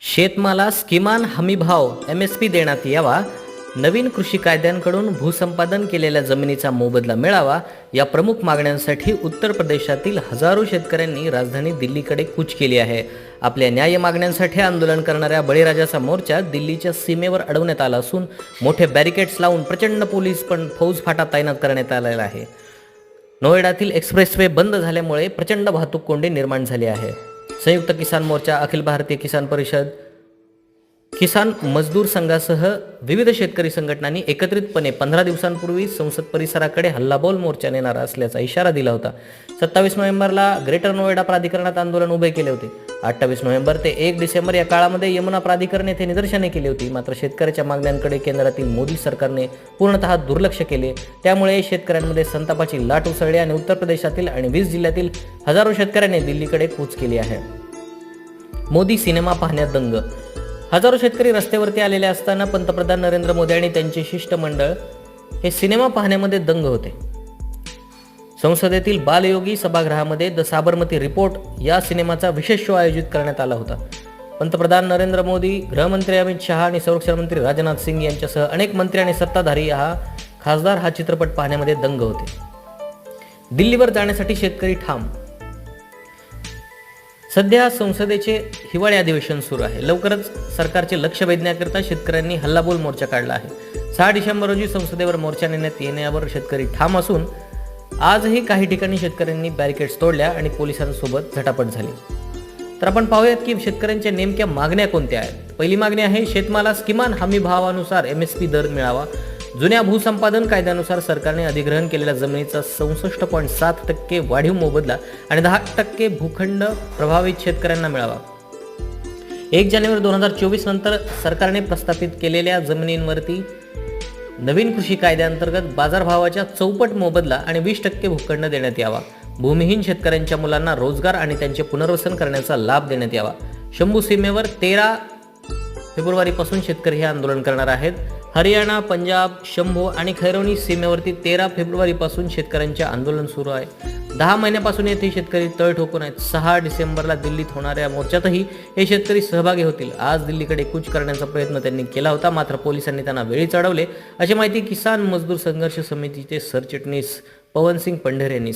शेतमालास किमान हमीभाव M S P देण्यात यावा. नवीन कृषी कायद्यांकडून भूसंपादन केलेल्या जमिनीचा मोबदला मिळावा. या प्रमुख मागण्यांसाठी उत्तर प्रदेशातील हजारो शेतकऱ्यांनी राजधानी दिल्लीकडे कूच केली आहे. आपल्या न्याय मागण्यांसाठी आंदोलन करणाऱ्या बळीराजाचा मोर्चा दिल्लीच्या सीमेवर अडवण्यात आला असून मोठे बॅरिकेड्स लावून प्रचंड पोलीस पण फौज फाटा तैनात करण्यात आलेला आहे. नोएडातील एक्सप्रेसवे बंद झाल्यामुळे प्रचंड वाहतूक कोंडी निर्माण झाली आहे. संयुक्त किसान मोर्चा अखिल भारतीय किसान परिषद किसान मजदूर संघासह विविध शेतकरी संघटनांनी एकत्रितपणे पंधरा दिवसांपूर्वी संसद परिसराकडे हल्लाबोल मोर्चा नेणार असल्याचा इशारा दिला होता. सत्तावीस नोव्हेंबरला ग्रेटर नोएडा प्राधिकरणात आंदोलन उभे केले होते. अठ्ठावीस नोव्हेंबर ते एक डिसेंबर या काळामध्ये यमुना प्राधिकरण येथे निदर्शने केली होती. मात्र शेतकऱ्याच्या मागण्यांकडे केंद्रातील मोदी सरकारने पूर्णतः दुर्लक्ष केले. त्यामुळे शेतकऱ्यांमध्ये संतापाची लाट उसळली आणि उत्तर प्रदेशातील आणि वीस जिल्ह्यातील हजारो शेतकऱ्यांनी दिल्लीकडे कूच केली आहे. मोदी सिनेमा पाहण्यात दंग. हजारो शेतकरी रस्त्यावरती आलेले असताना पंतप्रधान नरेंद्र मोदी आणि त्यांचे शिष्टमंडळ हे सिनेमा पाहण्यामध्ये दंग होते. संसदेतील बालयोगी सभागृहामध्ये द साबरमती रिपोर्ट या सिनेमाचा विशेष शो आयोजित करण्यात आला होता. पंतप्रधान नरेंद्र मोदी गृहमंत्री अमित शहा आणि संरक्षण मंत्री राजनाथ सिंग यांच्यासह अनेक मंत्री आणि सत्ताधारी हा खासदार हा चित्रपट पाहण्यामध्ये दंग होते. दिल्लीवर जाण्यासाठी शेतकरी ठाम. सध्या संसदेचे हिवाळी अधिवेशन सुरू आहे. लवकरच सरकारचे लक्ष वेधण्याकरिता शेतकऱ्यांनी हल्लाबोल मोर्चा काढला आहे. सहा डिसेंबर रोजी संसदेवर मोर्चा नेण्यात येण्यावर शेतकरी ठाम असून आजही काही ठिकाणी शेतकऱ्यांनी बॅरिकेड्स तोडल्या आणि पोलिसांसोबत झटापट झाली. तर आपण पाहूयात की शेतकऱ्यांच्या नेमक्या मागण्या कोणत्या आहेत? पहिली मागणी आहे शेतमालास किमान हमी भावानुसार एम एस पी दर मिळावा. जुन्या भूसंपादन कायद्यानुसार सरकारने अधिग्रहण केलेल्या जमिनीचा चौसष्ट पॉईंट सात टक्के वाढीव मोबदला आणि दहा टक्के भूखंड प्रभावित शेतकऱ्यांना मिळावा. एक जानेवारी दोन हजार चोवीस नंतर सरकारने प्रस्थापित केलेल्या जमिनींवरती नवीन कृषी कायद्याअंतर्गत बाजारभावाच्या चौपट मोबदला आणि वीस टक्के भूखंड देण्यात यावा. भूमिहीन शेतकऱ्यांच्या मुलांना रोजगार आणि त्यांचे पुनर्वसन करण्याचा लाभ देण्यात यावा. शंभू सीमेवर तेरा फेब्रुवारीपासून शेतकरी हे आंदोलन करणार आहेत. हरियाणा पंजाब शंभू आणि खैरवणी सीमेवरती तेरा फेब्रुवारीपासून शेतकऱ्यांचे आंदोलन सुरू आहे. दहा महिन्यापासून येथे शेतकरी तळ ठोकून आहेत. सहा डिसेंबरला दिल्लीत होणाऱ्या मोर्चातही हे शेतकरी सहभागी होतील. आज दिल्लीकडे कूच करण्याचा प्रयत्न त्यांनी केला होता. मात्र पोलिसांनी त्यांना वेळी चढवले. अशी माहिती किसान मजदूर संघर्ष समितीचे सरचिटणीस पवनसिंग पंढर यांनी